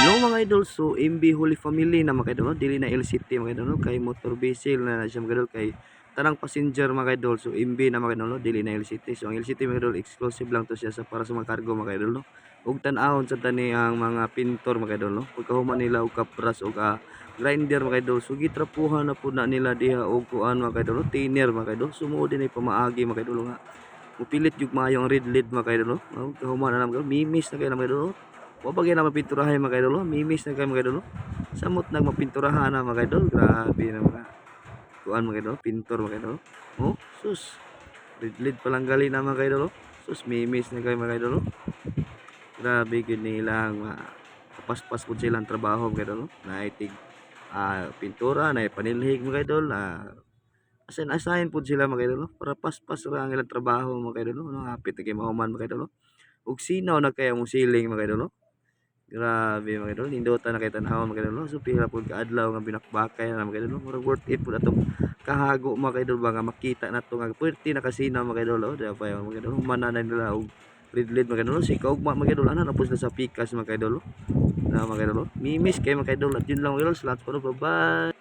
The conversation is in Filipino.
Hello mga idol, so MB Holy Family na mga idol, dili na LCT mga idol, kay motor vehicle na siya mga idol, kay tanang passenger mga idol, so MB na mga idol, dili na LCT. So ang LCT mga idol, exclusive lang to siya sa para sa mga cargo mga idol, no? Ug tan-ahon sa tani ang mga pintor mga idol, no? Pagkahuman nila og kapras og ah, grinder mga idol, so gitrapuhan na po na nila diha og kuan mga idol, no? thinner mga idol, sumuod din ay pamaagi mga idol nga. Mupilit yung mayo ang red lid mga idol, no? Oh, kahuman na naman, mimis na kayo mga idol, no? Wa pa gyud na mapinturahan mga idol, oh. mimis na kay mga idol. oh. Samot nag mapinturahan na mga idol. Grabe na mga kuan mga idol, pintor mga idol. Oh, sus. Red lid pa lang gali na mga idol. oh. Sus, mimis na kay mga idol. oh. Grabe gyud nilang uh, kapaspas pud silang trabaho mga idol. oh. Naitig ah pintura, na panilhig mga idol. ah Asin assign pud sila mga idol. oh. Para paspas ra ang ilang trabaho mga idol. oh. No, hapit na mahuman mga idol. oh. Ug sinaw na kaya mong siling mga idol. Oh. Grabe mga idol, hindutan na kay tanhaw mga idol. So pila pud ka nga binakbakay na mga idol. Murag worth it pud atong kahago mga idol ba nga makita nato nga puwerte na kasina mga idol. Oh, diba pa mga idol. Humana na nila og red lid mga idol. Si kaugma mga idol ana na po sila sa pikas mga idol. Na mga idol. Mimis kay mga idol at yun lang mga idol. Salamat po. Bye-bye.